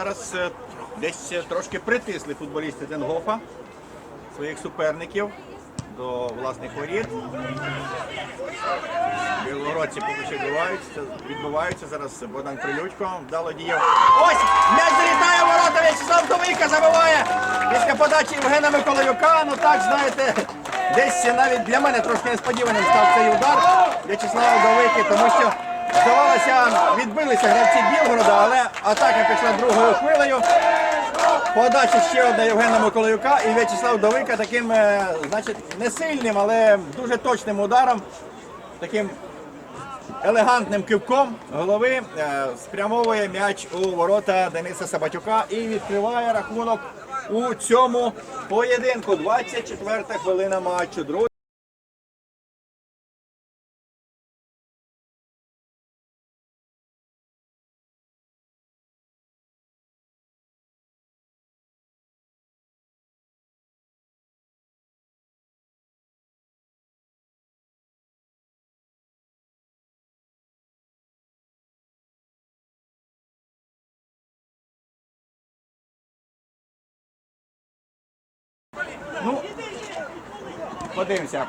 зараз е, десь е, трошки притисли футболісти Денгофа своїх суперників до власних воріт. Білогородці поки відбуваються, відбуваються. Зараз Богдан Прилючко вдало діяв. Ось! М'яч залітає ворота, В'ячеслав Довика забиває після подачі Євгена Миколайюка. Ну так, знаєте, десь навіть для мене трошки несподіваним став цей удар В'ячеслава Довики, тому що здавалося, відбилися гравці Білгорода, але атака пішла другою хвилею. Подача ще одна Євгена Миколаюка і В'ячеслав Довика таким, е, значить, не сильним, але дуже точним ударом, таким елегантним кивком голови е, спрямовує м'яч у ворота Дениса Сабатюка і відкриває рахунок у цьому поєдинку. 24 хвилина матчу. Подивимося.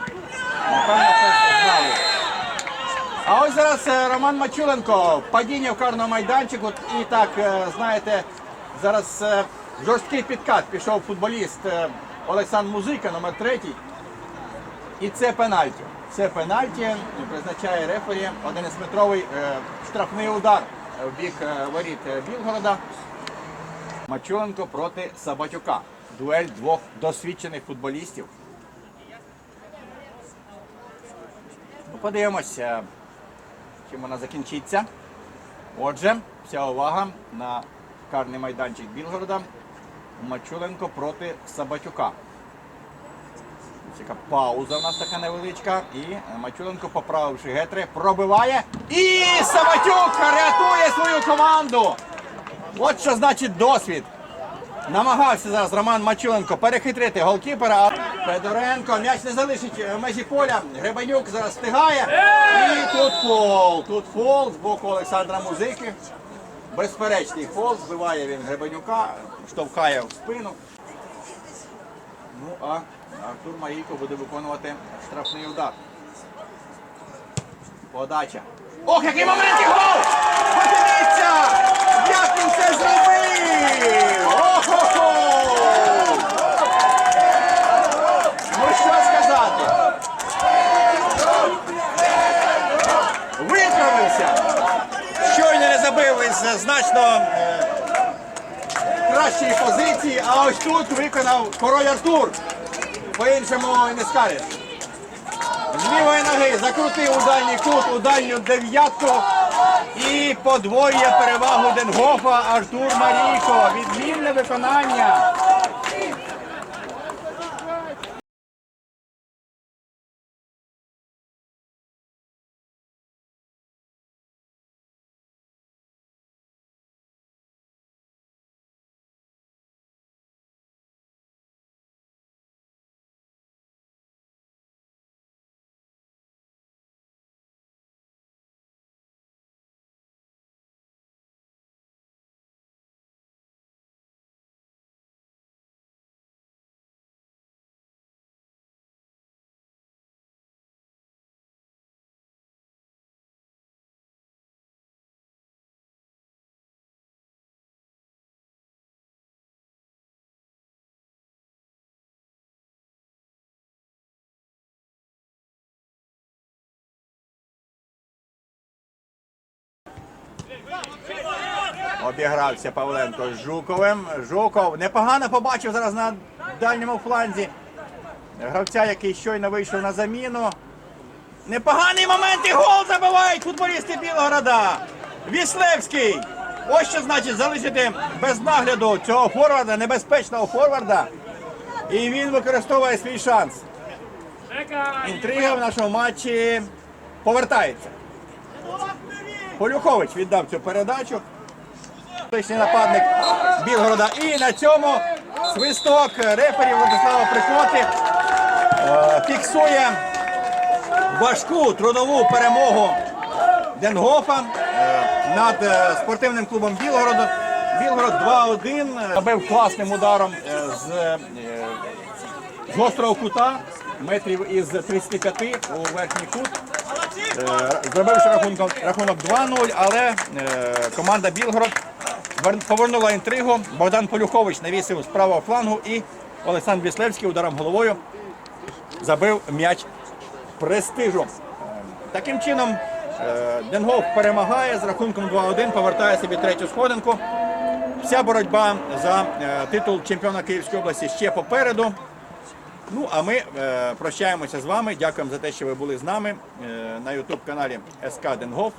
А ось зараз е, Роман Мачуленко, падіння в карному майданчику. І так, е, знаєте, зараз е, жорсткий підкат пішов футболіст Олександр Музика, номер третій. І це пенальті. Це пенальті призначає рефері 11-метровий е, штрафний удар в бік воріт Білгорода. Мачуленко проти Сабатюка. Дуель двох досвідчених футболістів. Подивимося, чим вона закінчиться. Отже, вся увага на карний майданчик Білгорода. Мачуленко проти Сабатюка. Така пауза у нас така невеличка. І Мачуленко, поправивши гетри, пробиває. І Сабатюк рятує свою команду. От що значить досвід. Намагався зараз Роман Мачуленко перехитрити голкіпера. Федоренко м'яч не залишить межі поля. Гребенюк зараз встигає. І тут фол. Тут фол з боку Олександра Музики. Безперечний фол. Збиває він Гребенюка, штовхає в спину. Ну а Артур Марійко буде виконувати штрафний удар. Подача. Ох, який момент і гол! Подивіться! Як він це зробив! Охо-хо! Ну що сказати? Виправився! Щойно не забив із значно е, кращої позиції, а ось тут виконав король Артур. По-іншому не скажеш. З лівої ноги закрутив у дальній кут, у дальню дев'ятку. І подвоює перевагу Денгофа Артур Марійко. Відмінне виконання. Обігрався Павленко з Жуковим. Жуков непогано побачив зараз на дальньому фланзі. Гравця, який щойно вийшов на заміну. Непоганий момент і гол забивають футболісти Білгорода. Віслевський. Ось що значить залишити без нагляду цього форварда, небезпечного форварда. І він використовує свій шанс. Інтрига в нашому матчі повертається. Полюхович віддав цю передачу. Точний нападник Білгорода. І на цьому свисток реперів Владислава Прикоти е, фіксує важку трудову перемогу Денгофа е, над е, спортивним клубом Білгороду. Білгород 2-1. Забив класним ударом з, з гострого кута, метрів із 35 у верхній кут. Зробивши рахунок, рахунок 2-0, але команда Білгород повернула інтригу. Богдан Полюхович навісив з правого флангу і Олександр Біслевський ударом головою забив м'яч престижу. Таким чином, е, Денгоф перемагає з рахунком 2-1, повертає собі третю сходинку. Вся боротьба за е, титул чемпіона Київської області ще попереду. Ну, а ми е, прощаємося з вами. Дякуємо за те, що ви були з нами на YouTube каналі СК Денгоф.